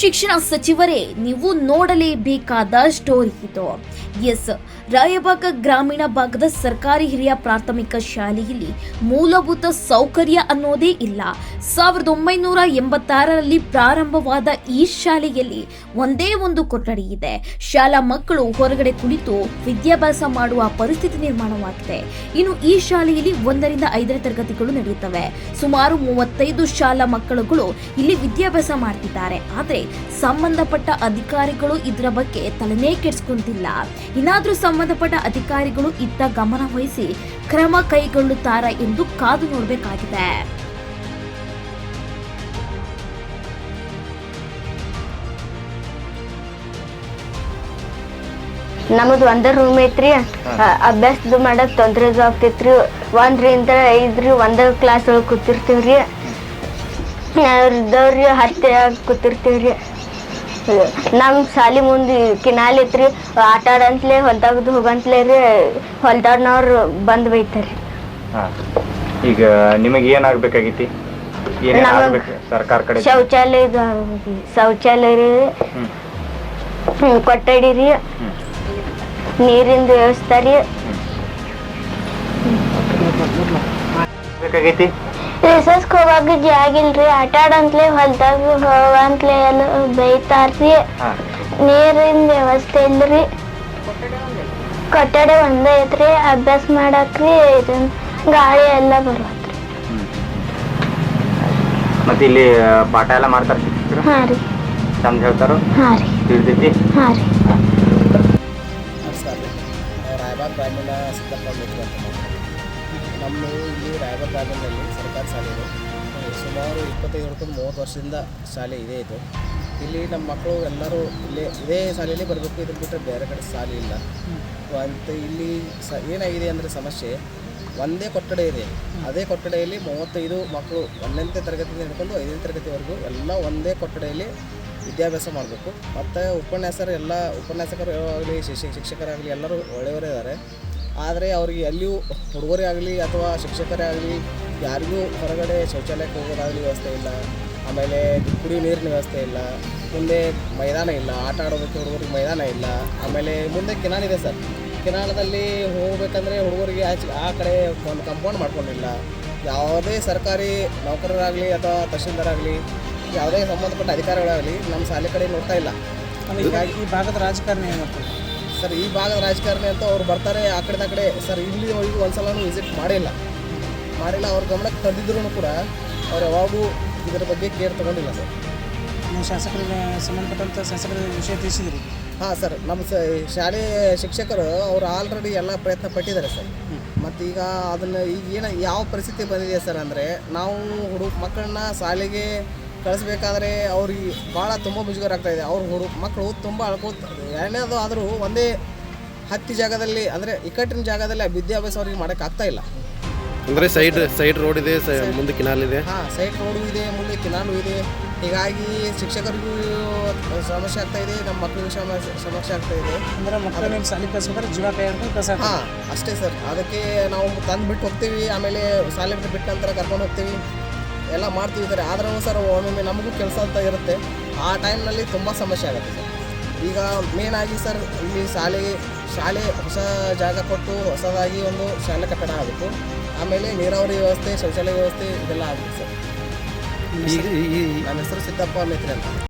ಶಿಕ್ಷಣ ಸಚಿವರೇ ನೀವು ನೋಡಲೇಬೇಕಾದ ಸ್ಟೋರಿ ಇದು. ಎಸ್ ರಾಯಬಾಗ ಗ್ರಾಮೀಣ ಭಾಗದ ಸರ್ಕಾರಿ ಹಿರಿಯ ಪ್ರಾಥಮಿಕ ಶಾಲೆಯಲ್ಲಿ ಮೂಲಭೂತ ಸೌಕರ್ಯ ಅನ್ನೋದೇ ಇಲ್ಲ. ಸಾವಿರದ ಒಂಬೈನೂರ ಎಂಬತ್ತಾರರಲ್ಲಿ ಪ್ರಾರಂಭವಾದ ಈ ಶಾಲೆಯಲ್ಲಿ ಒಂದೇ ಒಂದು ಕೊಠಡಿ ಇದೆ. ಶಾಲಾ ಮಕ್ಕಳು ಹೊರಗಡೆ ಕುಳಿತು ವಿದ್ಯಾಭ್ಯಾಸ ಮಾಡುವ ಪರಿಸ್ಥಿತಿ ನಿರ್ಮಾಣವಾಗಿದೆ. ಇನ್ನು ಈ ಶಾಲೆಯಲ್ಲಿ ಒಂದರಿಂದ ಐದನೇ ತರಗತಿಗಳು ನಡೆಯುತ್ತವೆ. ಸುಮಾರು ಮೂವತ್ತೈದು ಶಾಲಾ ಮಕ್ಕಳುಗಳು ಇಲ್ಲಿ ವಿದ್ಯಾಭ್ಯಾಸ ಮಾಡ್ತಿದ್ದಾರೆ. ಆದರೆ ಸಂಬಂಧಪಟ್ಟ ಅಧಿಕಾರಿಗಳು ಇದರ ಬಗ್ಗೆ ತಲೆನೇ ಕೆಡಿಸ್ಕೊಂತಿಲ್ಲ. ಇನ್ನಾದ್ರೂ ಸಂಬಂಧಪಟ್ಟ ಅಧಿಕಾರಿಗಳು ಇತ್ತ ಗಮನ ವಹಿಸಿ ಕ್ರಮ ಕೈಗೊಳ್ಳುತ್ತಾರಾ ಎಂದು ಕಾದು ನೋಡಬೇಕಾಗಿದೆ. ನಮ್ದು ಒಂದ ರೂಮ್ ಐತ್ರಿ. ಅಭ್ಯಾಸದ ಮಾಡಕ್ ತೊಂದರೆ ಆಗ್ತೈತ್ರಿ. ಒಂದ್ರಿಂದ ಐದ್ರಿ ಒಂದ ಕ್ಲಾಸ್ ಒಳಗೆ ಕೂತಿರ್ತೀವ್ರಿ. ಹತ್ಯೆ ಹತ್ತಿ ಕೂತಿರ್ತೀವ್ರಿ? ನಮ್ ಸಾಲಿ ಮುಂದೆ ಕಿನಾಲ್ ಐತ್ರಿ ಆಟ ಆಡಂತ್ಲೆ ಹೊಲ್ದಾಗ ಹೋಗಂತ್ಲೆ ರೀ ಹೊಲ್ದಾಡ್ನವ್ರು ಬಂದು ಬೈತಾರೆ. ಈಗ ನಿಮಗೆ ಏನಾಗ್ಬೇಕಾಗೈತಿ ಸರ್ಕಾರ ಕಡೆ? ಶೌಚಾಲಯ ಶೌಚಾಲಯ ರೀ ಕೊಠಡಿ ರೀ ನೀರಿಂದ ವ್ಯವಸ್ಥೆ ರೀ. ಬೇಕಾಗೈತಿ? ರಿಸರ್ಚ್ ಹೋಗಾಗ ಜಾಗ ಇಲ್ರಿ ಆಟ ಆಡಂತ್ಲೆ ಹೊಲ್ದಾಗ ಹೋಗಂತ್ಲೆ ಎಲ್ಲ ಬೈತಾರ್ರಿ. ನೀರಿನ ವ್ಯವಸ್ಥೆ ಇಲ್ರಿ. ಕಟ್ಟಡ ಒಂದೇ ಐತ್ರಿ. ಅಭ್ಯಾಸ ಮಾಡಕ್ರಿ ಇದನ್ ಗಾಳಿ ಎಲ್ಲ ಬರುತ್ತೆ. ಮತ್ತೆ ಇಲ್ಲಿ ಪಾಠ ಎಲ್ಲ ಮಾಡ್ತಾರೆ ಶಿಕ್ಷಕರು? ಹಾ ರೀ. ಚಂದ ಹೇಳ್ತಾರೋ? ಹಾ ರೀ. ತಿಳಿದೈತಿ ಹಾ ರೀ. ನಮಸ್ಕಾರ ರೀ. ರಾಯಬಾಗ್ ಗ್ರಾಮೀಣ ಸಿದ್ದಪ್ಪ ಮಿತ್ರ ಅಂತ ಮಾಡ್ತೀವಿ. ನಮ್ಮ ಇಲ್ಲಿ ರಾಯಬರ್ ಗಾರ್ಡನ್ನಲ್ಲಿ ಸರ್ಕಾರಿ ಶಾಲೆ ಇದೆ ಸುಮಾರು ಇಪ್ಪತ್ತೈದು ವರ್ಷದ ಮೂವತ್ತು ವರ್ಷದಿಂದ ಶಾಲೆ ಇದೇ ಇದು. ಇಲ್ಲಿ ನಮ್ಮ ಮಕ್ಕಳು ಎಲ್ಲರೂ ಇಲ್ಲೇ ಇದೇ ಶಾಲೆಯಲ್ಲಿ ಬರಬೇಕು ಇದ್ರ ಬಿಟ್ಟರೆ ಬೇರೆ ಕಡೆ ಶಾಲೆ ಇಲ್ಲ. ಅಂತ ಇಲ್ಲಿ ಸ ಏನಾಗಿದೆ ಅಂದರೆ ಸಮಸ್ಯೆ ಒಂದೇ ಕೊಠಡಿ ಇದೆ. ಅದೇ ಕೊಠಡಿಯಲ್ಲಿ ಮೂವತ್ತೈದು ಮಕ್ಕಳು ಒಂದನೇ ತರಗತಿಯಿಂದ ಹಿಡ್ಕೊಂಡು ಐದನೇ ತರಗತಿವರೆಗೂ ಎಲ್ಲ ಒಂದೇ ಕೊಠಡಿಯಲ್ಲಿ ವಿದ್ಯಾಭ್ಯಾಸ ಮಾಡಬೇಕು. ಮತ್ತು ಉಪನ್ಯಾಸರು ಎಲ್ಲ ಉಪನ್ಯಾಸಕರು ಆಗಲಿ ಶಿಕ್ಷಕ ಶಿಕ್ಷಕರಾಗಲಿ ಎಲ್ಲರೂ ಒಳ್ಳೆಯವರೇ ಇದ್ದಾರೆ. ಆದರೆ ಅವ್ರಿಗೆ ಎಲ್ಲಿಯೂ ಹುಡುಗರೇ ಆಗಲಿ ಅಥವಾ ಶಿಕ್ಷಕರೇ ಆಗಲಿ ಯಾರಿಗೂ ಹೊರಗಡೆ ಶೌಚಾಲಯಕ್ಕೆ ಹೋಗೋದಾಗಲಿ ವ್ಯವಸ್ಥೆ ಇಲ್ಲ. ಆಮೇಲೆ ಕುಡಿಯೋ ನೀರಿನ ವ್ಯವಸ್ಥೆ ಇಲ್ಲ. ಮುಂದೆ ಮೈದಾನ ಇಲ್ಲ. ಆಟ ಆಡೋದಕ್ಕೆ ಹುಡುಗರಿಗೆ ಮೈದಾನ ಇಲ್ಲ. ಆಮೇಲೆ ಮುಂದೆ ಕೆನಾಲ್ ಇದೆ ಸರ್. ಕೆನಾಲದಲ್ಲಿ ಹೋಗಬೇಕಂದ್ರೆ ಹುಡುಗರಿಗೆ ಆಚೆ ಆ ಕಡೆ ಒಂದು ಕಂಪೌಂಡ್ ಮಾಡ್ಕೊಂಡಿಲ್ಲ. ಯಾವುದೇ ಸರ್ಕಾರಿ ನೌಕರರಾಗಲಿ ಅಥವಾ ತಹಶೀಲ್ದಾರ್ ಆಗಲಿ ಯಾವುದೇ ಸಂಬಂಧಪಟ್ಟ ಅಧಿಕಾರಿಗಳಾಗಲಿ ನಮ್ಮ ಶಾಲೆ ಕಡೆ ನೋಡ್ತಾ ಇಲ್ಲ. ಈ ಭಾಗದ ರಾಜಕಾರಣಿ ಏನಾಗ್ತದೆ ಸರ್ ಈ ಭಾಗದ ರಾಜಕಾರಣಿ ಅಂತ ಅವ್ರು ಬರ್ತಾರೆ ಆ ಕಡೆ ಆ ಕಡೆ. ಸರ್ ಇಲ್ಲಿ ಹೋಗಿ ಒಂದ್ಸಲನೂ ವಿಸಿಟ್ ಮಾಡಿಲ್ಲ. ಮಾಡಿಲ್ಲ ಅವ್ರ ಗಮನಕ್ಕೆ ತಂದಿದ್ರು ಕೂಡ ಅವ್ರು ಯಾವಾಗೂ ಇದರ ಬಗ್ಗೆ ಕೇರ್ ತಗೊಂಡಿಲ್ಲ ಸರ್. ನೀವು ಶಾಸಕರಿಗೆ ಸಂಬಂಧಪಟ್ಟಂಥ ಶಾಸಕರ ವಿಷಯ ತಿಳಿಸಿದ್ರಿ? ಹಾಂ ಸರ್ ನಮ್ಮ ಸ ಶಾಲೆ ಶಿಕ್ಷಕರು ಅವರು ಆಲ್ರೆಡಿ ಎಲ್ಲ ಪ್ರಯತ್ನ ಪಟ್ಟಿದ್ದಾರೆ ಸರ್. ಮತ್ತು ಈಗ ಅದನ್ನು ಈಗ ಏನು ಯಾವ ಪರಿಸ್ಥಿತಿ ಬಂದಿದೆ ಸರ್ ಅಂದರೆ ನಾವು ಹುಡುಗ ಮಕ್ಕಳನ್ನ ಶಾಲೆಗೆ ಕಳಿಸ್ಬೇಕಾದ್ರೆ ಅವ್ರಿಗೆ ಭಾಳ ತುಂಬ ಮುಜುಗರ ಆಗ್ತಾ ಇದೆ. ಅವ್ರ ಹುಡುಗ ಮಕ್ಕಳು ತುಂಬ ಅಳ್ಕೋತ ಎರಡನೇದು ಆದರೂ ಒಂದೇ ಹತ್ತಿ ಜಾಗದಲ್ಲಿ ಅಂದರೆ ಇಕ್ಕಟ್ಟಿನ ಜಾಗದಲ್ಲಿ ಆ ವಿದ್ಯಾಭ್ಯಾಸ ಅವ್ರಿಗೆ ಮಾಡೋಕ್ಕಾಗ್ತಾ ಇಲ್ಲ. ಅಂದರೆ ಸೈಡ್ ಸೈಡ್ ರೋಡ್ ಇದೆ ಸ- ಮುಂದೆ ಕಿನಾಲ್ ಇದೆ. ಹಾಂ ಸೈಡ್ ರೋಡು ಇದೆ ಮುಂದೆ ಕಿನಾಲು ಇದೆ. ಹೀಗಾಗಿ ಶಿಕ್ಷಕರಿಗೂ ಸಮಸ್ಯೆ ಆಗ್ತಾ ಇದೆ ನಮ್ಮ ಮಕ್ಕಳಿಗೂ ಸಮಸ್ಯೆ ಸಮಸ್ಯೆ ಆಗ್ತಾ ಇದೆ. ಅಂದರೆ ಮಕ್ಕಳು ಶಾಲೆ ಕಳಿಸ್ಬೇಕಾದ್ರೆ ಜೀವ ಕೈ ಹಿಡ್ಕೊಂಡು ಕಳ್ಸ ಹಾಂ ಅಷ್ಟೇ ಸರ್. ಅದಕ್ಕೆ ನಾವು ತಂದು ಬಿಟ್ಟು ಹೋಗ್ತೀವಿ ಆಮೇಲೆ ಶಾಲೆ ಬಿಟ್ಟು ಬಿಟ್ಟ ನಂತರ ಕರ್ಕೊಂಡು ಹೋಗ್ತೀವಿ. ಎಲ್ಲ ಮಾಡ್ತಿದ್ದಾರೆ ಸರ್. ಆದ್ರೂ ಸರ್ ಒಮ್ಮೊಮ್ಮೆ ನಮಗೂ ಕೆಲಸ ಅಂತ ಇರುತ್ತೆ. ಆ ಟೈಮ್ನಲ್ಲಿ ತುಂಬ ಸಮಸ್ಯೆ ಆಗುತ್ತೆ ಸರ್. ಈಗ ಮೇನ್ ಆಗಿ ಸರ್ ಇಲ್ಲಿ ಶಾಲೆ ಶಾಲೆ ಹೊಸ ಜಾಗ ಕೊಟ್ಟು ಹೊಸದಾಗಿ ಒಂದು ಶಾಲೆ ಕಟ್ಟಡ ಆಗುತ್ತೆ ಆಮೇಲೆ ನೀರಾವರಿ ವ್ಯವಸ್ಥೆ ಶೌಚಾಲಯ ವ್ಯವಸ್ಥೆ ಇದೆಲ್ಲ ಆಗುತ್ತೆ ಸರ್. ನನ್ನ ಹೆಸರು ಸಿದ್ದಪ್ಪ ಮೇತ್ರಿ ಅಂತ